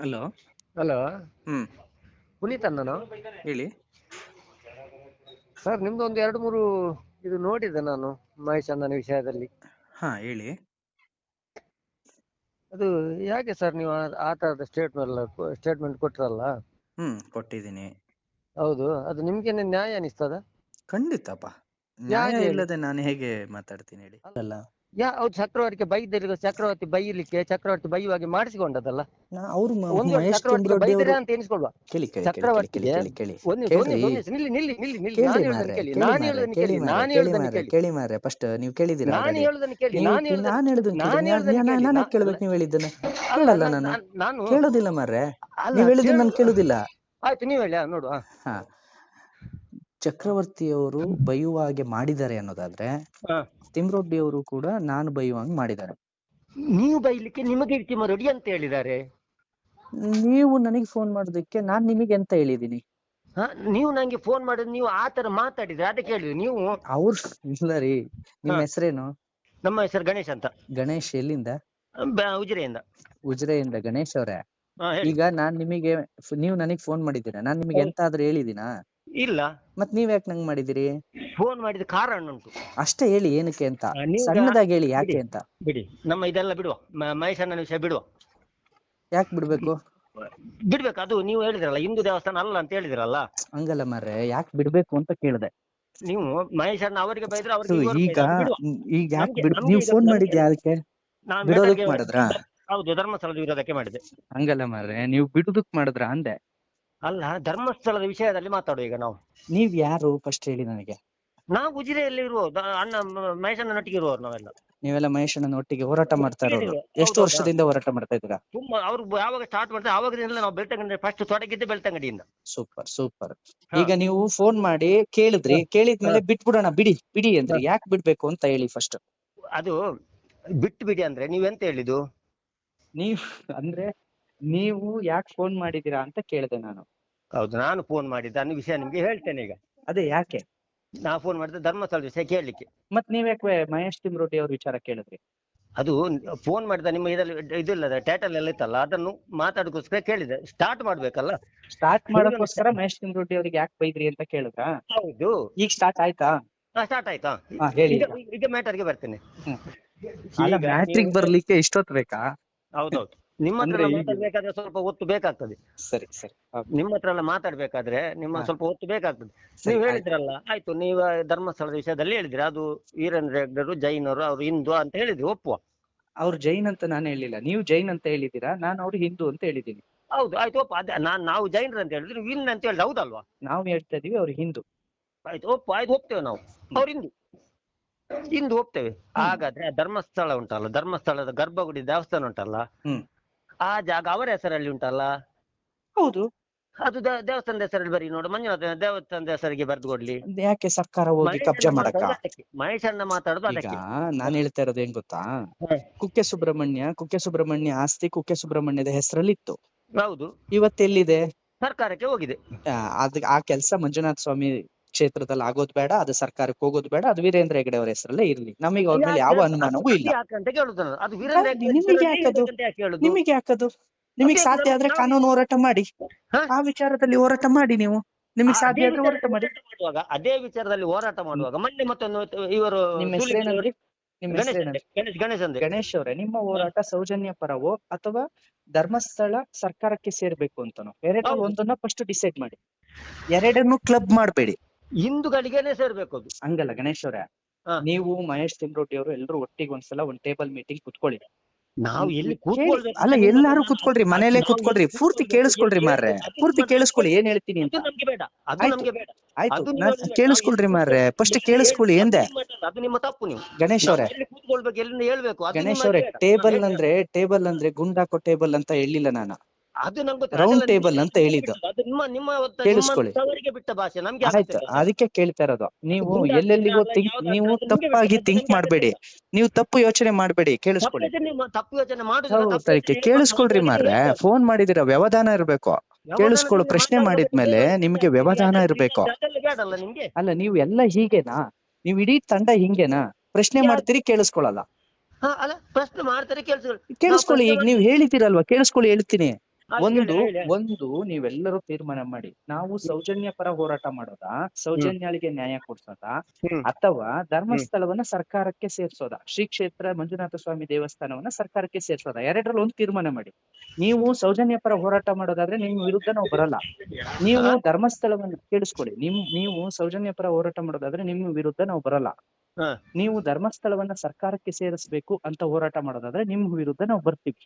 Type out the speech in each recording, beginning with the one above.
Hello. Hello. ಹ್ಮ್. ಪುನೀತ್ ಅಣ್ಣನು? ಹೇಳಿ. ಸರ್ ನಿಮ್ದು ಒಂದು ಎರಡು ಮೂರು ಇದು ನೋಡಿದೆ ನಾನು ಮಹೇಶ್ ಅಣ್ಣನ ವಿಷಯದಲ್ಲಿ. ಹಾ ಹೇಳಿ. ಅದು ಯಾಕೆ ಸರ್ ನೀವು ಆ- ಆ ತರದ ಸ್ಟೇಟ್ಮೆಂಟ್ ಸ್ಟೇಟ್ಮೆಂಟ್ ಕೊಟ್ರಲ್ಲ? ಹ್ಮ್ ಕೊಟ್ಟಿದ್ದೀನಿ. ಹೌದು ಅದು ನಿಮ್ಗೇನೆ ನ್ಯಾಯ ಅನಿಸ್ತದ? ಖಂಡಿತಪ್ಪ. ನ್ಯಾಯ? ಇಲ್ಲದೆ ನಾನು ಹೇಗೆ ಮಾತಾಡ್ತೀನಿ ಹೇಳಿ. ಅಲ್ಲ. ಯಾ ಹೌದು ಚಕ್ರವರ್ತಿ ಬೈದರಿಗೆ ಚಕ್ರವರ್ತಿ ಬೈಲಿಕ್ಕೆ ಚಕ್ರವರ್ತಿ ಬೈಯುವಾಗಿ ಮಾಡಿಸಿಕೊಂಡದಲ್ಲ? ಅವ್ರು ಚಕ್ರವರ್ತಿಗೆ ಬೈದರೆ ಅಂತ ಎನಿಸ್ಕೊಳ್ವಾ ಕೇಳಿ ಕೇಳಿ ಕೇಳಿ ಕೇಳಿ ಚಕ್ರವರ್ತಿಗೆ ನಿಲ್ಲಿ ನಿಲ್ಲಿ ನಿಲ್ಲಿ ನಿಲ್ಲಿ ನಾನು ಮಾರ್ರೆ, ಹೇಳುದನ್ನು ಕೇಳಿ ನಾನು ಹೇಳುದನ್ನು ಕೇಳಿ ನಾನು ಹೇಳುದನ್ನು ಕೇಳಿ. ಕೇಳಿ ಮಾರ್ರೆ ಫಸ್ಟ್ ನೀವು ಕೇಳಿದಿರಾ ನಾನು ಹೇಳುದನ್ನು ಕೇಳಿ ನಾನು ಹೇಳುದನ್ನು ನಾನು ಹೇಳುದನ್ನ ನಾನು ಕೇಳ್ಬೇಕು ನೀವು ಹೇಳಿದ್ದನ್ನ. ಅಲ್ಲ, ಕೇಳಲ್ಲ ನಾನು- ನಾನು. ಕೇಳುದಿಲ್ಲ ಮಾರ್ರೆ. ನೀವು ಹೇಳಿದ್ದನ್ನ ನಾನು ಕೇಳು- ಕೇಳುದಿಲ್ಲ. ಆಯ್ತು ನೀವು ಹೇಳಿ ಆ, ನೋಡುವ. ಹಾ. ಚಕ್ರವರ್ತಿಯವರು ಬೈಯುವ ಹಾಗೆ ಮಾಡಿದ್ದಾರೆ ಅನ್ನೋದಾದ್ರೆ ತಿಮ್ರೊಡ್ಡಿ ಅವರು ಕೂಡ ನಾನು ಬೈಯುವಂಗ್ ಮಾಡಿದ್ದಾರೆ. ನೀವು ಬೈಲಿಕ್ಕೆ ನಿಮಗೆ ರೆಡಿ ಅಂತ ಹೇಳಿದ್ದಾರೆ. ನೀವು ನನಗೆ ಫೋನ್ ಮಾಡೋದಕ್ಕೆ ನಾನ್ ನಿಮಗೆ ಎಂತ ಹೇಳಿದೀನಿ ಹ? ನೀವು ನಂಗೆ ಫೋನ್ ಮಾಡಿದ್ ನೀವು ಆ ತರ ಮಾತಾಡಿದ್ರೆ ಅದಕ್ಕೆ ಹೇಳಿದ್ರು. ನೀವು ಅವ್ರು ಇಲ್ಲ ರೀ ನಿಮ್ಮ ಹಾ. ಹೆಸರೇನು? ನಮ್ಮ ಹೆಸರು ಗಣೇಶ್ ಅಂತ. ಗಣೇಶ್ ಎಲ್ಲಿಂದ? ಬ- ಉಜಿರೆಯಿಂದ. ಉಜಿರೆಯಿಂದ ಗಣೇಶ್ ಅವರೇ. ಹಾ, ಹೇಳಿ. ಈಗ ನಾನ್ ನಿಮಗೆ ಫ್- ನೀವು ನನಗೆ ಫೋನ್ ಮಾಡಿದ್ದೀರಾ? ನಾನ್ ನಿಮಗೆ ಎಂತಾದ್ರೂ ಹೇಳಿದ್ದೀನಾ? ಆದ್ರೂ ಹೇಳಿದೀನಾ ಇಲ್ಲ. ಮತ್ ನೀವ್ ಯಾಕೆ ನಂಗ್ ಮಾಡಿದಿರಿ? ಫೋನ್ ಮಾಡಿದ ಕಾರಣ ಉಂಟು. ಅಷ್ಟೇ ಹೇಳಿ ಏನಕ್ಕೆ ಅಂತ? ಆ, ನೀವು ಸಣ್ಣದಾಗಿ ಹೇಳಿ ಯಾಕೆ ಅಂತ? ಬಿಡಿ. ನಮ್ಮ ಇದೆಲ್ಲ ಬಿಡುವ. ಮ- ನಿಮಿಷ ವಿಷಯ ಬಿಡುವ. ಯಾಕೆ ಬಿಡ್ಬೇಕು? ಬಿಡ್ಬೇಕು. ಅದು ನೀವು ಹೇಳಿದ್ರಲ್ಲ ಹಿಂದೂ ದೇವಸ್ಥಾನ ಅಲ್ಲ ಅಂತ ಹೇಳಿದ್ರಲ್ಲ. ಹಂಗಲ್ಲ ಮಾರ್ರೆ ಯಾಕೆ ಬಿಡ್ಬೇಕು ಅಂತ ಕೇಳಿದೆ. ನೀವು ಮಹೇಶ್ ಅವರಿಗೆ ಬೈದ್ರೆ ಅವ್ರಿಗೆ ಈಗ ಈಗ ಯಾಕೆ ನಮ್ಗೆ- ಬಿಡ್ ನಮ್ಗೆ ನೀವು ಈಗ ಫೋನ್ ನಮ್ಗೆ- ನಾನು ಬಿಡೋದಕ್ ಮಾಡಿದ್ರಾ? ಹೌದು ಧರ್ಮಸ್ಥಳದ ವಿರೋಧಕ್ಕೆ ಮಾಡಿದೆ. ಹಂಗಲ್ಲ ಮಾರ್ರೆ ನೀವು ಬಿಡುದಕ್ ಮಾಡಿದ್ರ ಅಂದೆ. ಅಲ್ಲ ಧರ್ಮಸ್ಥಳದ ವಿಷಯದಲ್ಲಿ ಮಾತಾಡುವ ಈಗ ನಾವು. ನೀವ್ ಯಾರು ಫಸ್ಟ್ ಹೇಳಿ ನನಗೆ? ನಾವು ಉಜಿರೆಯಲ್ಲಿ ಇರುವ ಅಣ್ಣ ಅಣ್ಣನೊಟ್ಟಿಗೆ ಇರುವವರು ನಾವೆಲ್ಲ. ನೀವೆಲ್ಲ ಮಹೇಶಣ್ಣನ ಒಟ್ಟಿಗೆ ಹೋರಾಟ ಮಾಡ್ತಾ ಇರೋದು. ಎಷ್ಟು ಹೌದು. ವರ್ಷದಿಂದ ಹೋರಾಟ ಮಾಡ್ತಾ ಇದ್ದೀರಾ? ತುಂಬಾ ಅವ್ರು ಯಾವಾಗ ಸ್ಟಾರ್ಟ್ ಮಾಡ್ತಾರೆ ಆವಾಗದಿಂದ ನಾವು ಬೆಳ್ತಂಗಡಿ ಫಸ್ಟ್ ತೊಡಗಿದ್ದೆ ಬೆಳ್ತಂಗಡಿಯಿಂದ. Super super. ಹಾ. ಈಗ ನೀವು ಫೋನ್ ಮಾಡಿ ಕೇಳಿದ್ರಿ ಕೇಳಿದ್ಮೇಲೆ ಬಿಟ್ಬಿಡೋಣ ಬಿಡಿ ಬಿಡಿ ಅಂದ್ರೆ ಯಾಕೆ ಬಿಡ್ಬೇಕು ಅಂತ ಹೇಳಿ ಫಸ್ಟ್ ಅದು ಬಿಟ್ಟು ಬಿಡಿ ಅಂದ್ರೆ ನೀವೆಂತ ಹೇಳಿದ್ದು? ನೀವು ಅಂದ್ರೆ ನೀವು ಯಾಕೆ ಫೋನ್ ಮಾಡಿದೀರಾ ಅಂತ ಕೇಳಿದೆ ನಾನು. ಹೌದು ನಾನು ಫೋನ್ ಮಾಡಿದ್ದೆ ಅನ್ನೋ ವಿಷಯ ನಿಮ್ಗೆ ಹೇಳ್ತೇನೆ ಈಗ. ಅದೇ ಯಾಕೆ? ನಾ ಫೋನ್ ಮಾಡಿದ ಧರ್ಮಸ್ಥಳದ ವಿಷಯ ಕೇಳಲಿಕ್ಕೆ. ಮತ್ ನೀವ್ ಯಾಕೆ ಮಹೇಶ್ ತಿಮ್ರೋಟಿ ಅವ್ರ ವಿಚಾರ ಕೇಳಿದ್ರಿ? ಅದು ಫೋನ್ ಮಾಡಿದ ನಿಮ್ಮ ಇದರಲ್ಲಿ ಇದಿಲ್ಲ ಟೈಟಲ್ ಎಲ್ಲ ಇತ್ತಲ್ಲ ಅದನ್ನು ಮಾತಾಡೋಕ್ಕೋಸ್ಕರ ಕೇಳಿದೆ. ಸ್ಟಾರ್ಟ್ ಮಾಡ್ಬೇಕಲ್ಲ? ಸ್ಟಾರ್ಟ್ ಮಾಡೋಕ್ಕೋಸ್ಕರ ಮಹೇಶ್ ತಿಮ್ರೋಟಿ ಅವ್ರಿಗೆ ಯಾಕೆ ಬೈದ್ರಿ ಅಂತ ಕೇಳಿದ್ರ? ಹೌದು. ಈಗ ಸ್ಟಾರ್ಟ್ ಆಯ್ತಾ? ಸ್ಟಾರ್ಟ್ ಆಯ್ತಾ? ಹಾ, ಹೇಳಿ. ಈಗ ಈಗ ಮ್ಯಾಟರ್ಗೆ ಬರ್ತೇನೆ. ಈಗ ಮ್ಯಾಟ್ರಿಕ್ ಬರ್ಲಿಕ್ಕೆ ಇಷ್ಟೊತ್ತು ಬೇಕಾ? ಹೌದೌದು. ನಿಮ್ಮ ಹತ್ರ ಅಂದ್ರೆ ಎಲ್ಲ ಈಗ- ಮಾತಾಡ್ಬೇಕಾದ್ರೆ ಸ್ವಲ್ಪ ಒತ್ತು ಬೇಕಾಗ್ತದೆ. ಸರಿ ಸರಿ. ನಿಮ್ಮ ಹತ್ರ ಎಲ್ಲ ಮಾತಾಡ್ಬೇಕಾದ್ರೆ ನಿಮ್ಮ ಸ್ವಲ್ಪ ಒತ್ತು ಬೇಕಾಗ್ತದೆ. ಸರಿ, ನೀವು ಆಯ್ತು. ಹೇಳಿದ್ರಲ್ಲ ಆಯ್ತು ನೀವು ಧರ್ಮಸ್ಥಳದ ವಿಷಯದಲ್ಲಿ ಹೇಳಿದ್ರಿ ಅದು ವೀರೇಂದ್ರ ಹೆಗ್ಡರು ಜೈನರು ಅವ್ರು ಹಿಂದೂ ಅಂತ ಹೇಳಿದ್ರು ಒಪ್ಪುವ? ಅವ್ರು ಜೈನ್ ಅಂತ ನಾನು ಹೇಳಿಲ್ಲ. ನೀವು ಜೈನ್ ಅಂತ ಹೇಳಿದೀರಾ ನಾನು ಅವ್ರು ಹಿಂದೂ ಅಂತ ಹೇಳಿದ್ದೀನಿ. ಹೌದು ಆಯ್ತು ಒಪ್ಪ. ಅದೇ ನಾನ್ ನಾವು ಜೈನರು ಅಂತ ಹೇಳಿದ್ರಿ ವಿನ್ ಅಂತ ಹೇಳಿದ್ರೆ ಹೌದಲ್ವಾ? ನಾವು ಹೇಳ್ತಾ ಇದೀವಿ ಅವ್ರು ಹಿಂದೂ. ಆಯ್ತು ಒಪ್ಪು ಆಯ್ತು ಹೋಗ್ತೇವೆ ನಾವು. ಅವ್ರು ಹಿಂದೂ. ಹಿಂದೂ ಹೋಗ್ತೇವೆ ಹಾಗಾದ್ರೆ ಆ ಧರ್ಮಸ್ಥಳ ಉಂಟಲ್ಲ ಧರ್ಮಸ್ಥಳದ ಗರ್ಭಗುಡಿ ದೇವಸ್ಥಾನ ಉಂಟಲ್ಲ ಹ್ಮ್. ಆ ಜಾಗ ಅವರ ಹೆಸರಲ್ಲಿ ಉಂಟಲ್ಲ? ಹೌದು. ಅದು ದೇ- ದೇವಸ್ಥಾನದ ಹೆಸರಲ್ಲಿ ಬರಿ ನೋಡು ಮಂಜುನಾಥ ದೇವಸ್ಥಾನದ ಹೆಸರಿಗೆ ಬರೆದು ಕೊಡ್ಲಿ ಯಾಕೆ ಸರ್ಕಾರ ಹೋಗಿ ಕಬ್ಜಾ ಮಾಡಕ? ಮಹೇಶ್ ಅಣ್ಣ ಮಾತಾಡೋದು ಈಗ ಅದಕ್ಕೆ. ನಾನ್ ಹೇಳ್ತಾ ಇರೋದು ಏನ್ ಗೊತ್ತಾ? ಹ್ಮ್. ಕುಕ್ಕೆ ಸುಬ್ರಹ್ಮಣ್ಯ ಕುಕ್ಕೆ ಸುಬ್ರಹ್ಮಣ್ಯ ಆಸ್ತಿ ಕುಕ್ಕೆ ಸುಬ್ರಹ್ಮಣ್ಯದ ಹೆಸರಲ್ಲಿ ಇತ್ತು ಹೌದು. ಇವತ್ತೆಲ್ಲಿದೆ? ಸರ್ಕಾರಕ್ಕೆ ಹೋಗಿದೆ. ಆ, ಅದ್ ಆ ಕೆಲಸ ಮಂಜುನಾಥ ಸ್ವಾಮಿ ಕ್ಷೇತ್ರದಲ್ಲಿ ಆಗೋದ್ ಬೇಡ ಅದು ಸರ್ಕಾರಕ್ಕೆ ಹೋಗೋದು ಬೇಡ ಅದು ವೀರೇಂದ್ರ ಹೆಗಡೆ ಅವರ ಹೆಸರಲ್ಲೇ ಇರ್ಲಿ. ನಮಗೆ ಅವ್ರ ಮೇಲೆ ಯಾವ ಅನುಮಾನವೂ ಇಲ್ಲ. ನಿಮಗೆ ಯಾಕದು? ನಿಮಗೆ ಯಾಕದು? ನಿಮಗೆ ಅದೇ ಸಾಧ್ಯ ಆದ್ರೆ ಕಾನೂನು ಹೋರಾಟ ಮಾಡಿ. ಆ ವಿಚಾರದಲ್ಲಿ ಹೋರಾಟ ಮಾಡಿ ನೀವು. ನಿಮಗೆ ಸಾಧ್ಯ ಆದ್ರೆ ಹೋರಾಟ ಮಾಡಿ. ಅದೇ ವಿಚಾರದಲ್ಲಿ ಹೋರಾಟ ಮಾಡುವಾಗ ಮೊನ್ನೆ ಮತ್ತೊಂದು ಇವರು ನಿಮ್ಮ ಹೆಸರೇನಂದ್ರಿ ಗಣೇಶ್ ಅವರೇ ನಿಮ್ಮ ಹೋರಾಟ ಸೌಜನ್ಯ ಪರವೋ ಅಥವಾ ಧರ್ಮಸ್ಥಳ ಸರ್ಕಾರಕ್ಕೆ ಸೇರ್ಬೇಕು ಅಂತನೋ? ಎರಡು. ಒಂದನ್ನ ಫಸ್ಟ್ ಡಿಸೈಡ್ ಮಾಡಿ. ಎರಡನ್ನು ಕ್ಲಬ್ ಮಾಡಬೇಡಿ. ಹಿಂದೂಗಳಿಗೇನೆ ಸೇರ್ಬೇಕು ಅದು. ಹಂಗಲ್ಲ ಗಣೇಶ್ ಅವರೇ. ಹಾ. ನೀವು ಮಹೇಶ್ ತಿಮ್ರೋಟಿ ಅವರು ಎಲ್ಲರೂ ಒಟ್ಟಿಗೆ ಒಂದ್ಸಲ ಒಂದ್ ಟೇಬಲ್ ಮೀಟಿಂಗ್ ಕುತ್ಕೊಳ್ಳಿ. ನಾವು ಎಲ್ಲಿ ಕೂತ್ಕೊಳ್ಬೇಕು ಅಲ್ಲ ಎಲ್ಲಾರು ಕುತ್ಕೊಳ್ರಿ ಮನೇಲೆ ಕುತ್ಕೊಳ್ರಿ ಪೂರ್ತಿ? ಕೇಳಿಸ್ಕೊಳ್ರಿ ಮಾರ್ರೆ. ಪೂರ್ತಿ ಕೇಳಿಸ್ಕೊಳ್ಳಿ ಏನ್ ಹೇಳ್ತೀನಿ ಅಂತ. ಅದು ನಮ್ಗೆ ಬೇಡ ಅದು ಆಯ್ತು. ನಮ್ಗೆ ಬೇಡ. ಆಯ್ತು ಅದು ನಾನ್ ಕೇಳಿಸ್ಕೊಳ್ರಿ ಮಾರ್ರೆ. ಫಸ್ಟ್ ಕೇಳಿಸ್ಕೊಳ್ಳಿ ಎಂದೆ. ಅದು ನಿಮ್ಮ ತಪ್ಪು ನೀವು. ಗಣೇಶ್ ಅವ್ರೆ. ಎಲ್ಲಿ ಕೂತ್ಕೊಳ್ಬೇಕು ಹೇಳ್ಬೇಕು ಅದು ಗಣೇಶ್ ನಿಮ್ಮ ಅವರೇ ಬೇಡ. ಟೇಬಲ್ ಅಂದ್ರೆ ಟೇಬಲ್ ಅಂದ್ರೆ ಗುಂಡಾಕೋ ಟೇಬಲ್ ಅಂತ ಹೇಳಿಲ್ಲ ನಾನು. ಅದು ನಮ್ಗೆ ರೌಂಡ್ ನಿಮ್ಮ ಅಂತ ಹೇಳಿದ್ದು. ಅದು ನಿಮ್ಮ ನಿಮ್ಮ ಒತ್ತ- ಕೇಳಿಸ್ಕೊಳ್ಳಿ. ನಿಮ್ಮ ತವರಿಗೆ ಬಿಟ್ಟ ಭಾಷೆ ನಮ್ಗೆ ಆಯ್ತು ಆಗುತ್ತೆ ಅದಕ್ಕೆ ಕೇಳ್ತಾ ಇರೋದು. ನೀವು ಎಲ್ಲೆಲ್ಲಿಗೂ ಥಿಂಕ್ ಯಾವ್ದು ನೀವು ನಿಮ್ಗೆ ತಪ್ಪಾಗಿ ತಿಂಕ್ ಥಿಂಕ್ ಮಾಡಬೇಡಿ. ನೀವು ತಪ್ಪು ಯೋಚನೆ ಮಾಡಬೇಡಿ ತಪ್ಪು ಕೇಳಿಸ್ಕೊಳ್ಳಿ. ಯೋಚನೆ ಮಾ- ತಪ್ಪು ಯೋಚನೆ ಮಾಡುದಿಲ್ಲ, ಹೌದು ತಪ್ಪು ತರಿಕೆ ಯೋಚನೆ ಕೇಳಿಸ್ಕೊಳ್ರಿ ಮಾರ್ರೆ. ಹೇಳ್ಬೇಕು. ಫೋನ್ ಮಾಡಿದಿರ ವ್ಯವಧಾನ ಇರ್ಬೇಕು. ಕೇಳಿಸ್ಕೊಳ್ಳು, ನಿಮ್ಗೆ ಪ್ರಶ್ನೆ ಮಾತಾಡ್ಬೇಕು ಮಾಡಿದ್ಮೇಲೆ ಬೇಡ. ನಿಮ್ಗೆ ವ್ಯವಧಾನ ಇರ್ಬೇಕು. ಅದೆಲ್ಲ ಬೇಡಲ್ಲ ನಿಮ್ಗೆ? ಅಲ್ಲ ನೀವು ಎಲ್ಲ ಹೀಗೆನಾ? ನೀವು ಇಡೀ ತಂಡ ಹಿಂಗೇನಾ? ಪ್ರಶ್ನೆ ಯಾವ್ದು? ಮಾಡ್ತೀರಿ ಕೇಳಿಸ್ಕೊಳ್ಳಲ್ಲ ಹಾ ಅಲ್ಲ ಪ್ರಶ್ನೆ ಮಾಡ್ತಾರೆ ಕೇಳಿಸ್ಕೊಳ್ಳಿ. ಕೇಳಿಸ್ಕೊಳ್ಳಿ ಈಗ ನೀವು ಹೇಳಿದಿರಲ್ವಾ ಕೇಳಿಸ್ಕೊಳ್ಳಿ ಹೇಳ್ತೀನಿ. ಒಂದು. ಒಂದು ನೀವೆಲ್ಲರೂ ತೀರ್ಮಾನ ಮಾಡಿ. ನಾವು ಸೌಜನ್ಯ ಪರ ಹೋರಾಟ ಮಾಡೋದಾ? ಸೌಜನ್ಯಗಳಿಗೆ ನ್ಯಾಯ ಕೊಡ್ಸೋದಾ? ಅಥವಾ ಧರ್ಮಸ್ಥಳವನ್ನ ಸರ್ಕಾರಕ್ಕೆ ಸೇರ್ಸೋದಾ? ಶ್ರೀ ಕ್ಷೇತ್ರ ಮಂಜುನಾಥ ಸ್ವಾಮಿ ದೇವಸ್ಥಾನವನ್ನ ಸರ್ಕಾರಕ್ಕೆ ಸೇರ್ಸೋದಾ? ಎರಡರಲ್ಲಿ ಒಂದು ತೀರ್ಮಾನ ಮಾಡಿ. ನೀವು ಸೌಜನ್ಯ ಪರ ಹೋರಾಟ ಮಾಡೋದಾದ್ರೆ ನಿಮ್ ವಿರುದ್ಧ ನಾವು ಬರಲ್ಲ. ನೀವು ಧರ್ಮಸ್ಥಳವನ್ನ ಕೇಳಿಸ್ಕೊಳ್ಳಿ. ನಿಮ್ ನೀವು ಸೌಜನ್ಯ ಪರ ಹೋರಾಟ ಮಾಡೋದಾದ್ರೆ ನಿಮ್ ವಿರುದ್ಧ ನಾವು ಬರಲ್ಲ. ನೀವು ಧರ್ಮಸ್ಥಳವನ್ನ ಸರ್ಕಾರಕ್ಕೆ ಸೇರಿಸ್ಬೇಕು ಅಂತ ಹೋರಾಟ ಮಾಡೋದಾದ್ರೆ ನಿಮ್ ವಿರುದ್ಧ ನಾವು ಬರ್ತೀವಿ.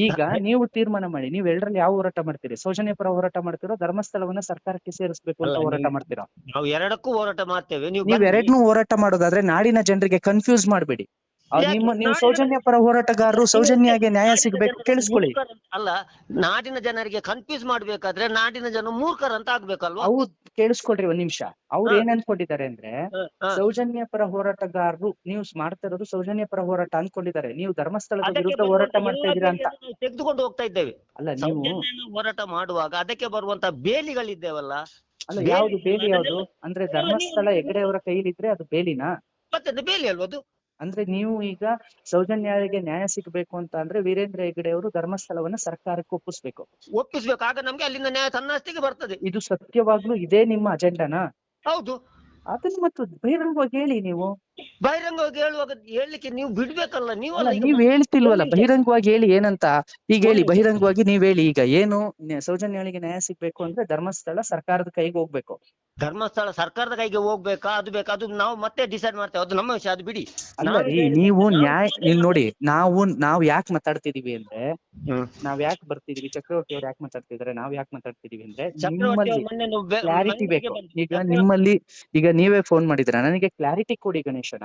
ಈಗ ನೀವು ತೀರ್ಮಾನ ಮಾಡಿ ನೀವ್ ಎರಡರಲ್ಲಿ ಯಾವ ಹೋರಾಟ ಮಾಡ್ತೀರಿ? ಸೌಜನ್ಯ ಪರ ಹೋರಾಟ ಮಾಡ್ತೀರೋ ಧರ್ಮಸ್ಥಳವನ್ನ ಸರ್ಕಾರಕ್ಕೆ ಸೇರಿಸ್ಬೇಕು ಅಂತ ಹೋರಾಟ ಮಾಡ್ತೀರಾ? ನಾವು ಎರಡಕ್ಕೂ ಹೋರಾಟ ಮಾಡ್ತೇವೆ. ನೀವು ಎರಡನ್ನೂ ಹೋರಾಟ ಮಾಡೋದಾದ್ರೆ ನಾಡಿನ ಜನರಿಗೆ ಕನ್ಫ್ಯೂಸ್ ಮಾಡ್ಬೇಡಿ? ನಿಮ್ಮ ನೀವು ಸೌಜನ್ಯ ಪರ ಹೋರಾಟಗಾರರು ಸೌಜನ್ಯಗೆ ನ್ಯಾಯ ಸಿಗಬೇಕು. ಕೇಳಿಸ್ಕೊಳ್ಳಿ. ಅಲ್ಲ ನಾಡಿನ ಜನರಿಗೆ ಕನ್ಫ್ಯೂಸ್ ಮಾಡ್ಬೇಕಾದ್ರೆ ನಾಡಿನ ಜನ ಮೂರ್ಖರಂತ ಆಗ್ಬೇಕಲ್ವಾ? ಹೌದ್ ಕೇಳಿಸ್ಕೊಳ್ರಿ ಒಂದ್ ನಿಮಿಷ. ಅವ್ರು. ಏನ್ ಅನ್ಕೊಂಡಿದ್ದಾರೆ ಅಂದ್ರೆ. ಸೌಜನ್ಯ ಪರ ಹೋರಾಟಗಾರರು ನೀವು ಮಾಡ್ತಾ ಇರೋದು ಸೌಜನ್ಯ ಪರ ಹೋರಾಟ ಅನ್ಕೊಂಡಿದ್ದಾರೆ ನೀವು ಧರ್ಮಸ್ಥಳದ ವಿರುದ್ಧ ಹೋರಾಟ ಮಾಡ್ತಾ ಇದ್ದೀರಾ ಅಂತ. ತೆಗೆದುಕೊಂಡು ಹೋಗ್ತಾ ಇದ್ದೇವೆ. ಅಲ್ಲ ನೀವು ಹೋರಾಟ ಮಾಡುವಾಗ ಅದಕ್ಕೆ ಬರುವಂತ ಬೇಲಿಗಳಿದ್ದೇವಲ್ಲ? ಅಲ್ಲ ಯಾವ್ದು ಬೇಲಿ ಯಾವ್ದು? ಅಂದ್ರೆ ಧರ್ಮಸ್ಥಳ ಹೆಗಡೆಯವರ ಕೈಲಿದ್ರೆ ಅದು ಬೇಲಿನಾ? ಮತ್ತೆ ಅದು ಬೇಲಿ ಅಲ್ವಾ ಅದು ಅಂದ್ರೆ ನೀವು ಈಗ ಸೌಜನ್ಯರಿಗೆ ನ್ಯಾಯ ಸಿಗ್ಬೇಕು ಅಂತ ಅಂದ್ರೆ ವೀರೇಂದ್ರ ಹೆಗಡೆ ಅವರು ಧರ್ಮಸ್ಥಳವನ್ನ ಸರ್ಕಾರಕ್ಕೆ ಒಪ್ಪಿಸ್ಬೇಕು. ಒಪ್ಪಿಸ್ಬೇಕು. ಆಗ ನಮ್ಗೆ ಅಲ್ಲಿಂದ ನ್ಯಾಯ ತನ್ನಷ್ಟಿಗೆ ಬರ್ತದೆ. ಇದು ಸತ್ಯವಾಗ್ಲೂ ಇದೇ ನಿಮ್ಮ ಅಜೆಂಡಾನಾ? ಹೌದು. ಅದನ್ನ ಮತ್ತು ಬಹಿರಂಗವಾಗಿ ಹೇಳಿ ನೀವು. ಬಹಿರಂಗವಾಗಿ ಹೇಳುವಾಗ ಹೇಳಲಿಕ್ಕೆ ನೀವು ಬಿಡ್ಬೇಕಲ್ಲ ಅಲ್ಲ ನೀವ್ ಹೇಳ್ತಿಲ್ವಲ್ಲ ಬಹಿರಂಗವಾಗಿ ಹೇಳಿ ಏನಂತ? ಈಗ ಹೇಳಿ ಬಹಿರಂಗವಾಗಿ ನೀವ್ ಹೇಳಿ ಈಗ ಏನು ನ್ಯ- ಸೌಜನ್ಯಗಳಿಗೆ ನ್ಯಾಯ ಸಿಗ್ಬೇಕು ಅಂದ್ರೆ ಧರ್ಮಸ್ಥಳ ಸರ್ಕಾರದ ಕೈಗೆ ಹೋಗ್ಬೇಕು. ಧರ್ಮಸ್ಥಳ ಸರ್ಕಾರದ ಕೈಗೆ ಹೋಗ್ಬೇಕಾ ಅದು ಬೇಕಾ ಅದು ನಾವು ಮತ್ತೆ ಡಿಸೈಡ್ ಮಾಡ್ತೇವೆ. ಅದು ನಮ್ಮ ವಿಷಯ ಅದು ಬಿಡಿ. ಅಲ್ಲ ರೀ ನೀವು ನ್ಯಾಯ ಇಲ್ಲಿ ನೋಡಿ ನಾವು ನಾವು ಯಾಕೆ ಮಾತಾಡ್ತಿದೀವಿ ಅಂದ್ರೆ ಹ್ಮ್. ನಾವ್ ಯಾಕೆ ಬರ್ತಿದೀವಿ? ಚಕ್ರವರ್ತಿ ಅವ್ರು ಯಾಕೆ ಮಾತಾಡ್ತಿದಾರೆ? ನಾವ್ ಯಾಕೆ ಮಾತಾಡ್ತಿದೀವಿ ಅಂದ್ರೆ ಚಕ್ರವರ್ತಿ ನಿಮ್ಮಲ್ಲಿ ಅವ್ರು ಮೊನ್ನೆ ನಾವು ಬೆ- ಕ್ಲಾರಿಟಿ ಮನೆಗೆ ಬೇಕು. ಈಗ ಚಕ್ರವರ್ತಿ ನಿಮ್ಮಲ್ಲಿ ಈಗ ನೀವೇ ಫೋನ್ ಮಾಡಿದ್ರ ನನಗೆ ಕ್ಲಾರಿಟಿ ಕೊಡಿ ಗಣೇಶನ.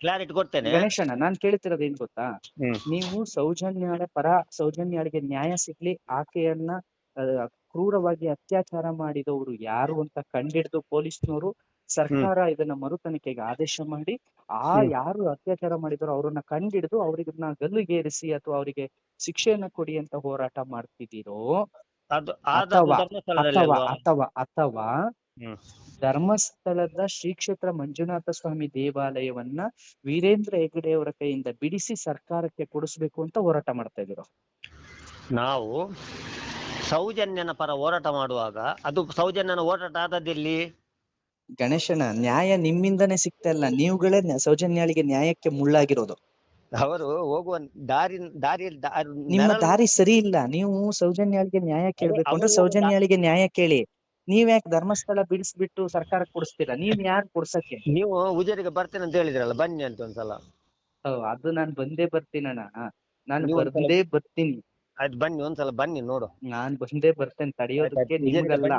ಕ್ಲಾರಿಟಿ ಕೊಡ್ತೇನೆ. ಗಣೇಶನ ನಾನ್ ಕೇಳ್ತಿರೋದು ಏನ್ ಗೊತ್ತಾ? ಹ್ಮ್. ನೀವು ಸೌಜನ್ಯಾಳ ಪರ ಸೌಜನ್ಯಾಳಿಗೆ ನ್ಯಾಯ ಸಿಗ್ಲಿ ಆಕೆಯನ್ನ ಆ, ಕ್ರೂರವಾಗಿ ಅತ್ಯಾಚಾರ ಮಾಡಿದವರು ಯಾರು ಅಂತ ಕಂಡಿಡಿದು ಪೊಲೀಸ್ನವರು ಸರ್ಕಾರ ಇದನ್ನ ಮರು ತನಿಖೆಗೆ ಆದೇಶ ಮಾಡಿ ಆ. ಯಾರು ಅತ್ಯಾಚಾರ ಮಾಡಿದ್ರು ಅವ್ರನ್ನ ಹಿಡಿದು ಅವ್ರಿಗನ್ನ ಗಲ್ಲಿಗೇರಿಸಿ ಅಥವಾ ಅವರಿಗೆ ಶಿಕ್ಷೆಯನ್ನ ಕೊಡಿ ಅಂತ ಹೋರಾಟ ಮಾಡ್ತಿದ್ದೀರೋ ಅಥವಾ ಅಥವಾ ಅಥವಾ ಧರ್ಮಸ್ಥಳದ ಶ್ರೀ ಕ್ಷೇತ್ರ ಮಂಜುನಾಥ ಸ್ವಾಮಿ ದೇವಾಲಯವನ್ನ ವೀರೇಂದ್ರ ಹೆಗಡೆಯವರ ಕೈಯಿಂದ ಬಿಡಿಸಿ ಸರ್ಕಾರಕ್ಕೆ ಕೊಡಿಸ್ಬೇಕು ಅಂತ ಹೋರಾಟ ಮಾಡ್ತಾ ಇದ್ರು ನಾವು ಸೌಜನ್ಯನ ಪರ ಹೋರಾಟ ಮಾಡುವಾಗ ಅದು ಸೌಜನ್ಯನ ಹೋರಾಟ ಆದದ್ದಿಲ್ಲಿ? ಗಣೇಶನ ನ್ಯಾಯ ನಿಮ್ಮಿಂದನೇ ಸಿಗ್ತಾ ಇಲ್ಲ. ನೀವುಗಳೇ ನ್ಯಾ- ಸೌಜನ್ಯಾಳಿಗೆ ನ್ಯಾಯಕ್ಕೆ ಮುಳ್ಳಾಗಿರೋದು. ಅವರು ಹೋಗುವ ದಾರಿ ದಾರಿ ದಾರಿ ನಿಮ್ಮ ನೆರಳು- ದಾರಿ ಸರಿ ಇಲ್ಲ. ನೀವು ಸೌಜನ್ಯಾಳಿಗೆ ನ್ಯಾಯ ಕೇಳ್ಬೇಕು ಅಂದ್ರೆ ಅವರು ಸೌಜನ್ಯಾಳಿಗೆ ನ್ಯಾಯ ಕೇಳಿ. ನೀವ್ ಯಾಕೆ ಧರ್ಮಸ್ಥಳ ಬಿಡಿಸ್ಬಿಟ್ಟು ಸರ್ಕಾರಕ್ಕೆ ಕೊಡಿಸ್ತೀರಾ? ನೀವ್ ಯಾರು ಕೊಡ್ಸಕ್ಕೆ? ನೀವು ಉಜಿರೆಗೆ ಬರ್ತೇನೆ ಅಂತ ಹೇಳಿದ್ರಲ್ಲ ಬನ್ನಿ ಅಂತ ಒಂದ್ಸಲ. ಓ, ಅದು ನಾನ್ ಬಂದೇ ಬರ್ತೀನಣ್ಣ. ನಾನ್ ನೀವು ಒಂದ್ಸಲ- ಬರ್ದೇ ಬರ್ತೀನಿ. ಆಯ್ತು ಬನ್ನಿ ಒಂದ್ಸಲ ಬನ್ನಿ ನೋಡು. ನಾನ್ ಬಂದೇ ಬರ್ತೇನೆ ತಡೆಯೋದಕ್ಕೆ ನಿಮಗಲ್ಲ.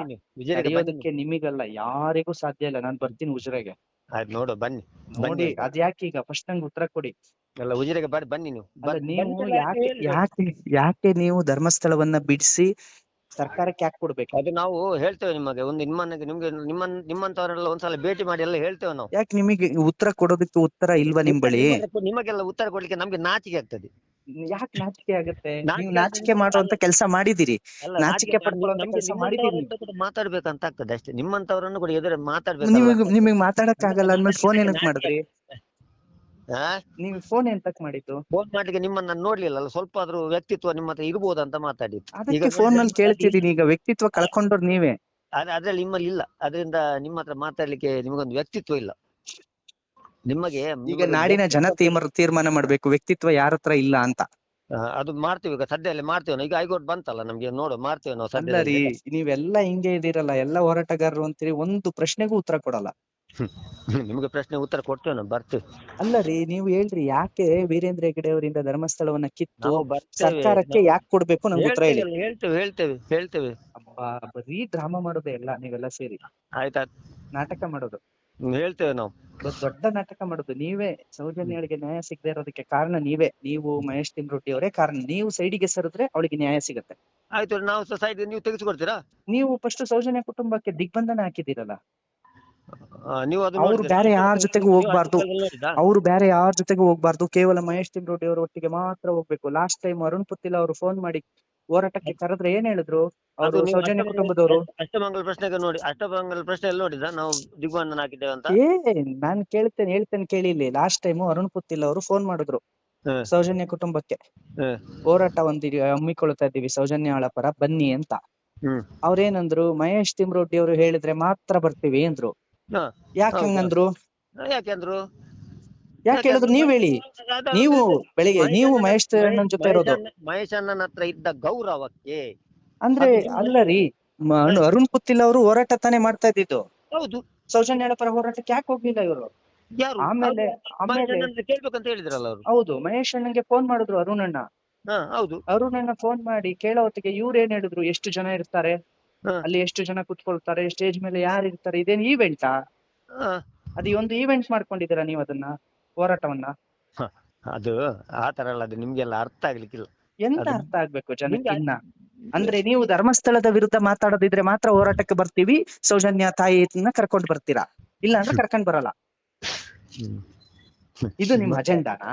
ತಡೆಯೋದಕ್ಕೆ ನಿಮಗಲ್ಲ ಯಾರಿಗೂ ಸಾಧ್ಯ ಇಲ್ಲ. ನಾನ್ ಬರ್ತೀನಿ ಉಜಿರೆಗೆ. ಆಯ್ತು ನೋಡು ಬನ್ನಿ ನೋಡಿ ಬನ್ನಿ ಅದ್ಯಾಕೆ ಈಗ ಫಸ್ಟ್ ನಂಗೆ ಉತ್ತರ ಕೊಡಿ. ಎಲ್ಲ ಉಜಿರೆಗೆ ಬರ್ರಿ ಬನ್ನಿ ನೀವು. ನೀವು ಯಾಕೆ ಯಾಕೆ ಯಾಕೆ ಯಾಕೆ ನೀವು ಧರ್ಮಸ್ಥಳವನ್ನ ಬಿಡಿಸಿ ಸರ್ಕಾರಕ್ಕೆ ಯಾಕೆ ಕೊಡ್ಬೇಕು? ಅದು ನಾವು ಹೇಳ್ತೇವೆ ನಿಮಗೆ ಒಂದು ನಿಮ್ಮನ್ನ ನಿಮ್ಗೆ ನಿಮ್ಮ ನಿಮ್ಮಂತವರೆಲ್ಲ ಒಂದ್ಸಲ ಭೇಟಿ ಮಾಡಿ ಎಲ್ಲ ಹೇಳ್ತೇವೆ ನಾವು. ಯಾಕೆ ನಿಮಗೆ ಉತ್ತರ ಕೊಡೋದಕ್ಕೆ ಉತ್ತರ ಇಲ್ವಾ ನಿಮ್ಮ ಬಳಿ? ನಿಮಗೆಲ್ಲ ಉತ್ತರ ಕೊಡ್ಲಿಕ್ಕೆ ನಮ್ಗೆ ನಾಚಿಕೆ ಆಗ್ತದೆ. ಯಾಕೆ ನಾಚಿಕೆ ಆಗುತ್ತೆ? ನೀವು ನಾಚಿಕೆ ಮಾಡುವಂತ ಕೆಲಸ ಮಾಡಿದಿರಿ. ನಾಚಿಕೆ ಪಡ್ಕೊಳ್ಳುವಂತ ಕೆಲಸ ಮಾಡಿದೀರಿ ಮಾತಾಡ್ಬೇಕಂತ ಆಗ್ತದೆ ಅಷ್ಟೇ. ನಿಮ್ಮಂತವರನ್ನು ಕೂಡ ಎದುರು ಮಾತಾಡ್ಬೇಕು ನಿಮಗೆ ನಿಮಗೆ ಮಾತಾಡಕ್ ಆಗಲ್ಲ ಅಂದ್ಮೇಲೆ ಫೋನ್ ಏನಕ್ ನಾಚಿಕೆ ಮಾಡಿದ್ರಿ? ನೀವು ಫೋನ್ ಎಂತಕ್ ಮಾಡಿದ್ದು? ಫೋನ್ ಮಾಡ್ಲಿಕ್ಕೆ ನಿಮ್ಮನ್ನ ನಾನ್ ನೋಡ್ಲಿಲ್ಲ ಅಲ್ಲ ಸ್ವಲ್ಪ ಆದ್ರೂ ವ್ಯಕ್ತಿತ್ವ ನಿಮ್ಮ ಹತ್ರ ಅಂತ ಮಾತಾಡಿ ಅದಕ್ಕೆ ಫೋನ್ನಲ್ಲಿ ಕೇಳ್ತಿದ್ದೀನಿ. ಈಗ ವ್ಯಕ್ತಿತ್ವ ಕಳ್ಕೊಂಡ್ರು ನೀವೇ. ಅದ್ ಅದ್ರಲ್ಲಿ ನಿಮ್ಮಲ್ಲಿ ಇಲ್ಲ. ಅದರಿಂದ ನಿಮ್ಮ ಹತ್ರ ಮಾತಾಡ್ಲಿಕ್ಕೆ ನಿಮಗೊಂದು ವ್ಯಕ್ತಿತ್ವ ಇಲ್ಲ. ನಿಮಗೆ ಈಗ ನಾಡಿನ ಜನ ತೀರ್ಮಾನ ತೀರ್ಮಾನ ಮಾಡ್ಬೇಕು ವ್ಯಕ್ತಿತ್ವ ಯಾರ ಹತ್ರ ಇಲ್ಲ ಅಂತ. ಆ, ಅದು ಮಾಡ್ತೀವಿ ಈಗ ಸದ್ಯದಲ್ಲಿ ಮಾಡ್ತೀವಿ ನಾವು. ಈಗ ಹೈಕೋರ್ಟ್ ಬಂತಲ್ಲ ನಮ್ಗೆ ನೋಡು ಮಾಡ್ತೀವಿ ನಾವು ಅಲ್ಲ ರೀ ಸದ್ಯದಲ್ಲಿ ನೀವೆಲ್ಲ ಹಿಂಗೆ ಇದೀರಲ್ಲ ಎಲ್ಲ ಹೋರಾಟಗಾರರು ಅಂತೀರಿ ಒಂದು ಪ್ರಶ್ನೆಗೂ ಉತ್ತರ ಕೊಡಲ್ಲ. ನಿಮ್ಗೆ ಪ್ರಶ್ನೆ ಉತ್ತರ ಕೊಡ್ತೇವೆ ನಾವು ಬರ್ತೀವಿ. ಅಲ್ಲ ರೀ ನೀವು ಹೇಳ್ರಿ ಯಾಕೆ ವೀರೇಂದ್ರ ಹೆಗಡೆ ಅವರಿಂದ ಧರ್ಮಸ್ಥಳವನ್ನ ಕಿತ್ತು ನಾವು ಬರ್ತೇವೆ ಸರ್ಕಾರಕ್ಕೆ ಯಾಕೆ ಕೊಡ್ಬೇಕು ನಮ್ಗೆ ಉತ್ತರ ಹೇಳಿ. ಹೇಳ್ತೇವೆ ಹೇಳ್ತೇವೆ ಹೇಳ್ತೇವೆ ಅಬ್ಬಾ ಬರೀ ಡ್ರಾಮಾ ಮಾಡೋದೇ ಎಲ್ಲ ನೀವೆಲ್ಲ ಸೇರಿ. ಆಯ್ತಾಯ್ತು. ನಾಟಕ ಮಾಡೋದು. ಹೇಳ್ತೇವೆ ನಾವು. ದೊಡ್ಡ ನಾಟಕ ಮಾಡುದು ನೀವೇ. ಸೌಜನ್ಯಳಿಗೆ ನ್ಯಾಯ ಸಿಗದೆ ಇರೋದಕ್ಕೆ ಕಾರಣ ನೀವೇ. ನೀವು ಮಹೇಶ್ ತಿಮ್ರೊಟ್ಟಿ ಅವರೇ ಕಾರಣ. ನೀವು ಸೈಡಿಗೆ ಸರಿದ್ರೆ ಅವಳಿಗೆ ನ್ಯಾಯ ಸಿಗುತ್ತೆ. ಆಯ್ತು ನಾವು ಸೊಸೈಟಿ ನೀವು ತೆಗೆಸಿಕೊಡ್ತೀರಾ? ನೀವು ಫಸ್ಟ್ ಸೌಜನ್ಯ ಕುಟುಂಬಕ್ಕೆ ದಿಗ್ಬಂಧನ ಹಾಕಿದಿರಲ್ಲ ಆ, ನೀವು ಅದು ಅವ್ರು? ಬೇರೆ ಯಾರ್ ಜೊತೆಗೂ ನೀವು ಹೋಗ್ಬಾರ್ದು. article? ಅವರು ಬೇರೆ ಯಾರ ಜೊತೆಗೂ ಹೋಗ್ಬಾರ್ದು. ಕೇವಲ ಮಹೇಶ್ ತಿಮ್ರೊಟ್ಟಿ ಅವರ ಒಟ್ಟಿಗೆ ಮಾತ್ರ ಹೋಗ್ಬೇಕು. ಲಾಸ್ಟ್ ಟೈಮ್ ಅರುಣ್ ಪುತ್ತಿಲ ಅವರು ಫೋನ್ ಮಾಡಿ ಹೋರಾಟಕ್ಕೆ ಕರೆದ್ರೆ ಏನ್ ಹೇಳಿದ್ರು? ಅದು ನೀವು ಸೌಜನ್ಯ ಅಷ್ಟಮಂಗಲ- ಕುಟುಂಬದವರು. ಅಷ್ಟಮಂಗಲ ಪ್ರಶ್ನೆಗೆ ನೋಡಿ ಅಷ್ಟಮಂಗಲ ಪ್ರಶ್ನೆ ಎಲ್ಲ ನೋಡಿದ ನಾವು ದಿಗ್ಬಂಧನ ಹಾಕಿದ್ದೇವೆ ಅಂತ? ಏ ನಾನ್ ಕೇಳ್ತೇನೆ ಹೇಳ್ತೇನೆ ಕೇಳಿ ಇಲ್ಲಿ ಲಾಸ್ಟ್ ಟೈಮ್ ಅರುಣ್ ಪುತ್ತಿಲ್ ಅವರು ಫೋನ್ ಮಾಡಿದ್ರು. ಸೌಜನ್ಯ ಕುಟುಂಬಕ್ಕೆ. ಹೋರಾಟ ಒಂದು ಹಮ್ಮಿಕೊಳ್ತಾ ಇದ್ದೀವಿ ಸೌಜನ್ಯ ಪರ ಬನ್ನಿ ಅಂತ. ಹ್ಮ್. ಅವ್ರೇನಂದ್ರು ಮಹೇಶ್ ತಿಮ್ರೊಡ್ಡಿ ಅವರು ಹೇಳಿದ್ರೆ ಮಾತ್ರ ಬರ್ತೀವಿ ಅಂದ್ರು. ಹಾ, ಯಾಕೆ ಹೌದಾ? ಹಂಗಂದ್ರು ಯಾಕೆಂದ್ರು ಯಾಕೆ ಹೇಳಿದ್ರು ನೀವ್ ಹೇಳಿ? ನೀವು ಬೆಳಿಗ್ಗೆ ನೀವು ಮಹೇಶ್ ಅಣ್ಣನ್ ಜೊತೆ ಇರೋದು. ಮಹೇಶ್ ಅಣ್ಣನ ಹತ್ರ ಇದ್ದ ಗೌರವಕ್ಕೆ ಅಂದ್ರೆ ಅಲ್ಲ ರೀ ಮ- ಅರುಣ್ ಪುತ್ತಿಲ್ ಅವರು ಹೋರಾಟ ತಾನೇ ಮಾಡ್ತಾ ಇದ್ದಿದ್ದು. ಹೌದು. ಸೌಜನ್ಯ ಪರ ಹೋರಾಟಕ್ಕೆ ಯಾಕೆ ಹೋಗ್ಲಿಲ್ಲ ಇವರು? ಯಾರು? ಆಮೇಲೆ ಮಹೇಶ್ ಆಮೇಲೆ ಅಣ್ಣನ ಹತ್ರ ಕೇಳ್ಬೇಕಂತ ಹೇಳಿದ್ರಲ್ಲ ಅವರು. ಹೌದು ಮಹೇಶ್ ಅಣ್ಣಂಗೆ ಫೋನ್ ಮಾಡಿದ್ರು ಅರುಣ್ ಅಣ್ಣ. ಹಾ ಹೌದು. ಅರುಣ್ ಅಣ್ಣ ಫೋನ್ ಮಾಡಿ ಕೇಳೋ ಹೊತ್ತಿಗೆ ಇವ್ರು ಏನ್ ಹೇಳಿದ್ರು? ಎಷ್ಟು ಜನ ಇರ್ತಾರೆ? ಹಾ. ಅಲ್ಲಿ ಎಷ್ಟು ಜನ ಕುತ್ಕೊಳ್ತಾರೆ? ಸ್ಟೇಜ್ ಮೇಲೆ ಯಾರು ಇರ್ತಾರೆ? ಇದೇನ್ ಈವೆಂಟಾ ಹಾ, ಅದು ಈ ಒಂದು ಈವೆಂಟ್ ಮಾಡ್ಕೊಂಡಿದ್ದೀರಾ ನೀವು ಅದನ್ನ? ಹೋರಾಟವನ್ನ? ಅದು ಆ ತರ ಅಲ್ಲ ಅದು ನಿಮ್ಗೆಲ್ಲ ಅರ್ಥ ಆಗ್ಲಿಕ್ಕಿಲ್ಲ. ಎಂತ ಅರ್ಥ ಆಗ್ಬೇಕು ಜನಕ್ಕೆ ಇನ್ನ? ಅಂದ್ರೆ ನೀವು ಧರ್ಮಸ್ಥಳದ ವಿರುದ್ಧ ಮಾತಾಡೋದಿದ್ರೆ ಮಾತ್ರ ಹೋರಾಟಕ್ಕೆ ಬರ್ತೀವಿ ಸೌಜನ್ಯ ತಾಯಿನ ಕರ್ಕೊಂಡು ಬರ್ತೀರಾ? ಇಲ್ಲ ಅಂದ್ರೆ ಕರ್ಕೊಂಡ್ ಬರಲ್ಲ. ಇದು ನಿಮ್ ಅಜೆಂಡಾನಾ?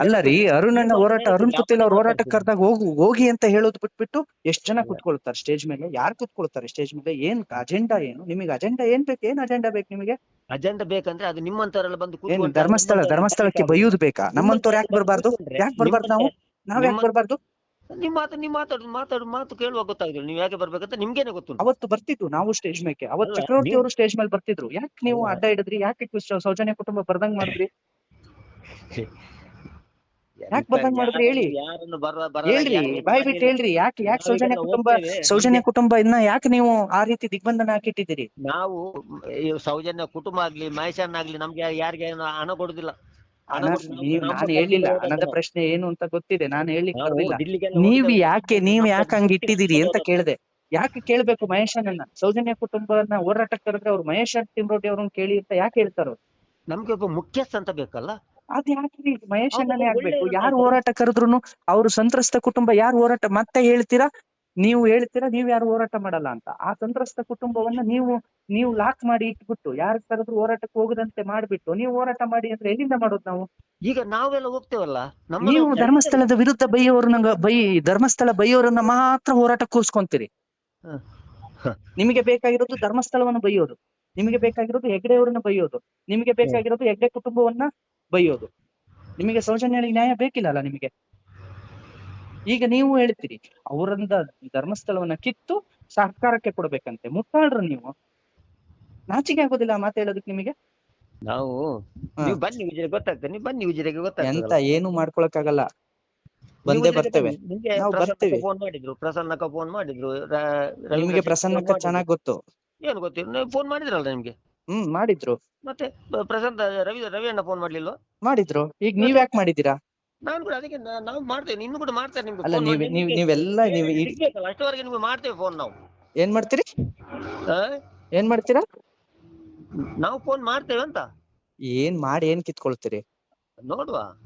ಅಲ್ಲ ರೀ ಅರುಣ್ ಅಣ್ಣ ಹೋರಾಟ ಅರುಣ್ ಪುತ್ತಿಲ್ ಅವ್ರ ಹೋರಾಟಕ್ಕೆ ಕರೆದಾಗ ಹೋಗು ಹೋಗಿ ಅಂತ ಹೇಳೋದು ಬಿಟ್ಬಿಟ್ಟು ಎಷ್ಟ್ ಜನ ಕುತ್ಕೊಳ್ತಾರೆ ಸ್ಟೇಜ್ ಮೇಲೆ? ಯಾರು ಕುತ್ಕೊಳ್ತಾರೆ ಸ್ಟೇಜ್ ಮೇಲೆ? ಏನ್ ಅಜೆಂಡಾ ಏನು? ನಿಮಗೆ ಅಜೆಂಡಾ ಏನ್ ಬೇಕು? ಏನ್ ಅಜೆಂಡಾ ಬೇಕು ನಿಮಗೆ? ಅಜೆಂಡಾ ಬೇಕಂದ್ರೆ ಅದು ನಿಮ್ಮಂತವರೆಲ್ಲ ಬಂದು ಏನ್ ಕೂತ್ಕೊಳ್ತಾರೆ. ಧರ್ಮಸ್ಥಳ ಧರ್ಮಸ್ಥಳಕ್ಕೆ ಬೈಯೋದು ಬೇಕಾ? ನಮ್ಮಂತವ್ರು ಯಾಕೆ ಬರಬಾರ್ದು? ಯಾಕೆ ಬರಬಾರ್ದು ನಾವು? ನಾವ್ ಯಾಕೆ ನಿಮ್ಮ- ಬರ್ಬಾರ್ದು? ನಿಮ್ ಮಾತು ನಿಮ್ ಮಾತಾಡು ಮಾತಾಡು ಮಾತು ಕೇಳುವಾಗ ಗೊತ್ತಾಗುದಿಲ್ಲ ನೀವು ಯಾಕೆ ಬರ್ಬೇಕಂತ ನಿಮ್ಗೇನೆ ಗೊತ್ತು ಅವತ್ತು ಬರ್ತಿದ್ವು ನಾವು ಸ್ಟೇಜ್ ಮೇಲೆ ಅವತ್ತು ಅಲ್ಲ, ಚಕ್ರವರ್ತಿ ನೀವು- ಅವರು ಸ್ಟೇಜ್ ಮೇಲೆ ಬರ್ತಿದ್ರು. ಯಾಕೆ ನೀವು ಅಡ್ಡ ಹಿಡಿದ್ರಿ? ಯಾಕೆ ಸೌಜನ್ಯ ಕುಟುಂಬ ಬರ್ದಂಗ್ ಮಾಡಿದ್ರಿ? ಯಾಕ್ ಬರ್ದಂಗ್ ಮಾಡಿದ್ರಿ ಹೇಳಿ? ಯಾರನ್ನು ಬರ ಬರ ಹೇಳ್ರಿ ಬಾಯ್ ಬಿಟ್ಟು ಹೇಳ್ರಿ ಯಾಕೆ ಯಾಕೆ ಸೌಜನ್ಯ ಕುಟುಂಬ ಸೌಜನ್ಯ ಕುಟುಂಬ ಇನ್ನ ಯಾಕೆ ನೀವು ಆ ರೀತಿ ದಿಗ್ಬಂಧನ ಹಾಕಿಟ್ಟಿದ್ದೀರಿ? ನಾವು ಈ ಸೌಜನ್ಯ ಕುಟುಂಬ ಆಗ್ಲಿ ಮಹೇಶನ್ ಆಗ್ಲಿ ನಮ್ಗೆ ಯಾರಿಗೆ ಹಣ ಕೊಡುದಿಲ್ಲ. ನಾನು ಹೇಳಿಲ್ಲ. ಹಣದ ಪ್ರಶ್ನೆ ಏನು ಅಂತ ಗೊತ್ತಿದೆ. ನಾನು ಹೇಳಿ ನಾವು ಯಾಕೆ ನೀವ್ ಯಾಕೆ ಹಂಗ ಇಟ್ಟಿದ್ದೀರಿ ಅಂತ. ಕೇಳಿದೆ. ಯಾಕೆ ಕೇಳ್ಬೇಕು ಮಹೇಶನನ್ನ? ಸೌಜನ್ಯ ಕುಟುಂಬನ ಹೋರಾಟಕ್ಕೆ ಕರೆದ್ರೆ ಅವ್ರು ಮಹೇಶ್ ತಿಮ್ರೋಡಿ ಅವ್ರನ್ನ ಕೇಳಿ ಅಂತ ಯಾಕೆ ಹೇಳ್ತಾರ ನಮ್ಗೆ ಒಬ್ಬ ಮುಖ್ಯಸ್ಥ ಅಂತ ಬೇಕಲ್ಲ? ಅದ್ ಯಾಕ್ರಿ ಮಹೇಶ್ ಅಣ್ಣನೇ ಆಗ್ಬೇಕು. ಯಾರು ಹೋರಾಟ ಕರೆದ್ರು ಅವ್ರು ಸಂತ್ರಸ್ತ ಕುಟುಂಬ ಯಾರು ಹೋರಾಟ ಮತ್ತೆ ಹೇಳ್ತೀರಾ? ನೀವು ಹೇಳ್ತೀರಾ ನೀವ್ ಯಾರು ಹೋರಾಟ ಮಾಡಲ್ಲ ಅಂತ. ಆ ಸಂತ್ರಸ್ತ ಕುಟುಂಬವನ್ನ ನೀವು ನೀವು ಲಾಕ್ ಮಾಡಿ ಇಟ್ಬಿಟ್ಟು ಯಾರು ಕರೆದ್ರು ಹೋರಾಟಕ್ಕೆ ಹೋಗದಂತೆ ಮಾಡ್ಬಿಟ್ಟು ನೀವು ಹೋರಾಟ ಮಾಡಿ ಅಂದ್ರೆ ಎಲ್ಲಿಂದ ಮಾಡೋದು ನಾವು? ಈಗ ನಾವೆಲ್ಲ ಹೋಗ್ತೇವಲ್ಲ? ನೀವು ಧರ್ಮಸ್ಥಳದ ವಿರುದ್ಧ ಬೈಯೋರ್ನ ಬೈ ಧರ್ಮಸ್ಥಳ ಬೈಯೋರನ್ನ ಮಾತ್ರ ಹೋರಾಟ ಕೂರ್ಸ್ಕೊಂತೀರಿ. ಹ. ನಿಮಗೆ ಬೇಕಾಗಿರೋದು ಧರ್ಮಸ್ಥಳವನ್ನ ಬೈಯೋದು. ನಿಮಗೆ ಬೇಕಾಗಿರೋದು ಹೆಗ್ಡೆಯವರನ್ನ ಬೈಯೋದು. ನಿಮಗೆ ಬೇಕಾಗಿರೋದು ಹೆಗ್ಡೆ ಕುಟುಂಬವನ್ನ ಬೈಯೋದು ನಿಮಗೆ ಸೌಜನ್ಯ ನ್ಯಾಯ ಬೇಕಿಲ್ಲ ಅಲ್ಲ ನಿಮಗೆ? ಈಗ ನೀವು ಹೇಳ್ತೀರಿ ಅವರಿಂದ ಧರ್ಮಸ್ಥಳವನ್ನ ಕಿತ್ತು ಸರ್ಕಾರಕ್ಕೆ ಕೊಡ್ಬೇಕಂತೆ. ಮುಟ್ಟಾಳ್ರ ನೀವು. ನಾಚಿಕೆ ಆಗೋದಿಲ್ಲ ಆ ಮಾತು ಹೇಳೋದಕ್ಕೆ ನಿಮಗೆ? ನಾವು ನೀವು ಬನ್ನಿ ವಿಜಯ ಗೊತ್ತಾಗ್ತದೆ. ನೀವು ಬನ್ನಿ ವಿಜಯಗೆ ಎಂತ ಗೊತ್ತಾಗ್ತದೆ ಏನು ಮಾಡ್ಕೊಳಕ್ಕಾಗಲ್ಲ. ಬಂದೇ ಬರ್ತೇವೆ. ನಿಮ್ಗೆ ನಾವು ಬರ್ತೀವಿ. ಫೋನ್ ಮಾಡಿದ್ರು. ಪ್ರಸನ್ನಕ್ಕ ಫೋನ್ ಮಾಡಿದ್ರು. ರ- ರವೀಂದ್ರ ನಿಮಗೆ ಪ್ರಸನ್ನಕ್ಕ phone ಮಾಡಿದ್ರು. ಚೆನ್ನಾಗ್ ಗೊತ್ತು. ಏನು ಗೊತ್ತಿಲ್ಲ. ನೀವು ಫೋನ್ ಮಾಡಿದ್ರಲ್ಲ ನಿಮ್ಗೆ? ಹ್ಮ್ ಮಾಡಿದ್ರು. ಮತ್ತೆ ಬ- ಪ್ರಶಾಂತ್ ರವಿ ರವಿ ಅಣ್ಣ ಫೋನ್ ಮಾಡ್ಲಿಲ್ವಾ? ಮಾಡಿದ್ರು. ಈಗ ನೀವ್ ಯಾಕೆ ಮಾಡಿದೀರಾ ನಾನು ಕೂಡ ಅದಕ್ಕೆ ನಾ- ನಾವು ಮಾಡ್ತೇವೆ. ಇನ್ನು ಕೂಡ ಮಾಡ್ತಾರೆ ನಿಮ್ಗೆ ಅಲ್ಲ phone ನೀವ್ ಮಾಡಿ ನೀವ್ ನೀವೆಲ್ಲ ನೀವ್ ಸಿಗ್ಬೇಕಲ್ಲ ಅಷ್ಟವರೆಗೆ ನಿಮ್ಗೆ ಮಾಡ್ತೇವೆ ಫೋನ್ ನಾವು. ಏನ್ ಮಾಡ್ತೀರಿ? ಆ? ಏನ್ ಮಾಡ್ತೀರಾ? ನಾವು ಫೋನ್ ಮಾಡ್ತೇವೆ ಅಂತ. ಏನ್ ಮಾಡಿ ಏನ್ ಕಿತ್ಕೊಳ್ತೀರಿ? ನೋಡುವ.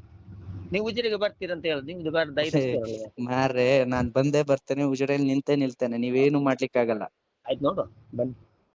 ನೀವು ಉಜಿರೆಗೆ ಬರ್ತೀರಂತ ಹೇಳಿ. ನಿಮ್ದು ಬೇಡ ಧೈರ್ಯ ಹೇ. ಮಾರ್ರೆ ನಾನ್ ಬಂದೇ ಬರ್ತೇನೆ ಉಜಿರೆಯಲ್ಲಿ ನಿಂತೇ ನಿಲ್ತೇನೆ. ನೀವೇನು ಮಾಡ್ಲಿಕ್ಕಾಗಲ್ಲ. ಆಯ್ತು ನೋಡುವ. ಬನ್ನಿ.